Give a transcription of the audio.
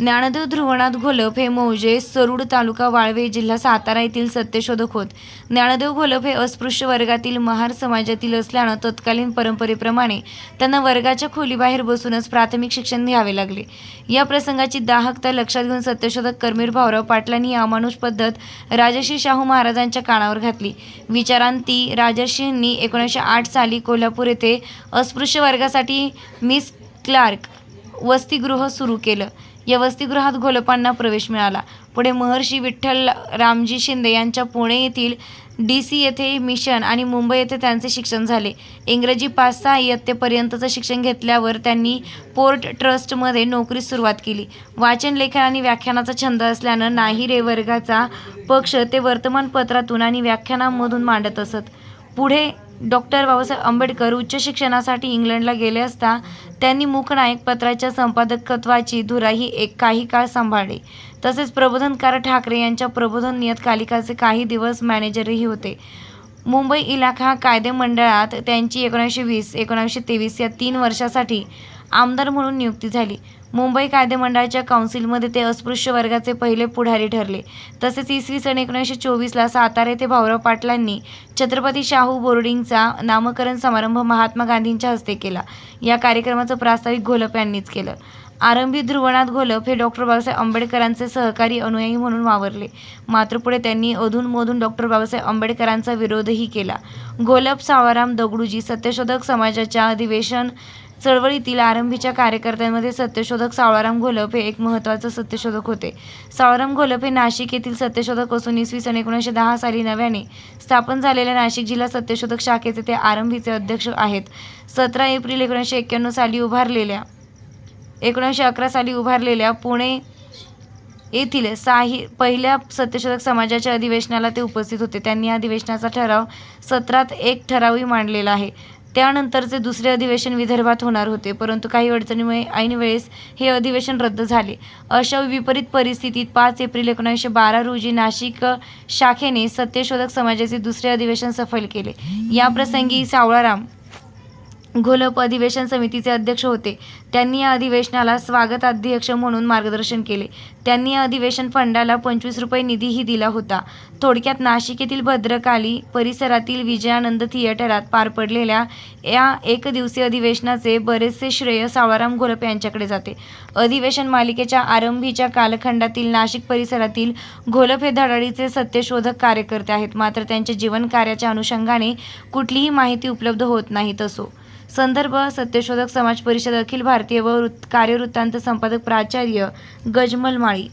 ज्ञानदेव ध्रुवनाथ घोलप हे मौजे सरूड तालुका वाळवे जिल्हा सातारा येथील सत्यशोधक होत. ज्ञानदेव घोलप हे अस्पृश्य वर्गातील महार समाजातील असल्यानं तत्कालीन परंपरेप्रमाणे त्यांना वर्गाच्या खोलीबाहेर बसूनच प्राथमिक शिक्षण घ्यावे लागले. या प्रसंगाची दाहकता लक्षात घेऊन सत्यशोधक कर्मीर भाऊराव पाटलांनी अमानुष पद्धत राजर्षी शाहू महाराजांच्या कानावर घातली. विचारांती राजर्षींनी एकोणीसशे आठ साली कोल्हापूर येथे अस्पृश्य वर्गासाठी मिस क्लार्क वसतिगृह सुरू केलं. या वसतिगृहात घोलपांना प्रवेश मिळाला. पुढे महर्षी विठ्ठल रामजी शिंदे यांच्या पुणे येथील डी सी येथे मिशन आणि मुंबई येथे त्यांचे शिक्षण झाले. इंग्रजी पाच सहा इयत्तेपर्यंतचं शिक्षण घेतल्यावर त्यांनी पोर्ट ट्रस्टमध्ये नोकरीस सुरुवात केली. वाचन लेखन आणि व्याख्यानाचा छंद असल्यानं नाही रे वर्गाचा पक्ष ते वर्तमानपत्रातून आणि व्याख्यानांमधून मांडत असत. पुढे डॉक्टर बाबासाहेब आंबेडकर उच्च शिक्षणासाठी इंग्लंडला गेले असता त्यांनी मूकनायक पत्राच्या संपादकत्वाची धुराही एक काही काळ सांभाळली. तसेच प्रबोधनकार ठाकरे यांच्या प्रबोधन नियतकालिकाचे काही दिवस मॅनेजरही होते. मुंबई इलाखा कायदे मंडळात त्यांची एकोणीसशे वीस एकोणीसशे तेवीस या तीन वर्षासाठी आमदार म्हणून नियुक्ती झाली. मुंबई कायदेमंडळाच्या काउन्सिलमध्ये ते अस्पृश्य वर्गाचे पहिले पुढारी ठरले. तसेच इसवी सन एकोणीसशे चोवीसला सातारा येथे भाऊराव पाटलांनी छत्रपती शाहू बोर्डिंगचा नामकरण समारंभ महात्मा गांधींच्या हस्ते केला. या कार्यक्रमाचं प्रास्ताविक घोलप यांनीच केलं. आरंभी ध्रुवनाथ घोलप हे डॉक्टर बाबासाहेब आंबेडकरांचे सहकारी अनुयायी म्हणून वावरले. मात्र पुढे त्यांनी अधूनमधून डॉक्टर बाबासाहेब आंबेडकरांचा विरोधही केला. घोलप सावाराम दगडूजी सत्यशोधक समाजाच्या अधिवेशन चळवळीतील आरंभीच्या कार्यकर्त्यांमध्ये सत्यशोधक सावळाराम घोलप हे एक महत्त्वाचं सत्यशोधक होते. सावळाराम घोलप हे नाशिक येथील सत्यशोधक असून इसवी सन एकोणीसशे दहा साली नव्याने स्थापन झालेल्या नाशिक जिल्हा सत्यशोधक शाखेचे ते आरंभीचे अध्यक्ष आहेत. सतरा एप्रिल एकोणीसशे एक्क्याण्णव साली उभारलेल्या एकोणीसशे अकरा साली उभारलेल्या पुणे येथील साही पहिल्या सत्यशोधक समाजाच्या अधिवेशनाला ते उपस्थित होते. त्यांनी अधिवेशनाचा ठराव सत्रात एक ठरावही मांडलेला आहे. त्यानंतरचे दुसरे अधिवेशन विदर्भात होणार होते. परंतु काही अडचणीमुळे ऐन वेळेस हे अधिवेशन रद्द झाले. अशा विपरीत परिस्थितीत पाच एप्रिल एकोणीसशे बारा रोजी नाशिक शाखेने सत्यशोधक समाजाचे दुसरे अधिवेशन सफल केले. या प्रसंगी सावळाराम घोलप अधिवेशन समितीचे अध्यक्ष होते. त्यांनी या अधिवेशनाला स्वागताध्यक्ष म्हणून मार्गदर्शन केले. त्यांनी या अधिवेशन फंडाला पंचवीस रुपये निधीही दिला होता. थोडक्यात नाशिक येथील भद्रकाली परिसरातील विजयानंद थिएटरात पार पडलेल्या या एकदिवसीय अधिवेशनाचे बरेचसे श्रेय सावळाराम घोलप यांच्याकडे जाते. अधिवेशन मालिकेच्या आरंभीच्या कालखंडातील नाशिक परिसरातील घोलप हे धडाडीचे सत्यशोधक कार्यकर्ते आहेत. मात्र त्यांच्या जीवनकार्याच्या अनुषंगाने कुठलीही माहिती उपलब्ध होत नाही तसो. संदर्भ सत्यशोधक समाज परिषद अखिल भारतीय व वृत्त कार्यवृत्तांत संपादक प्राचार्य गजमल माळी.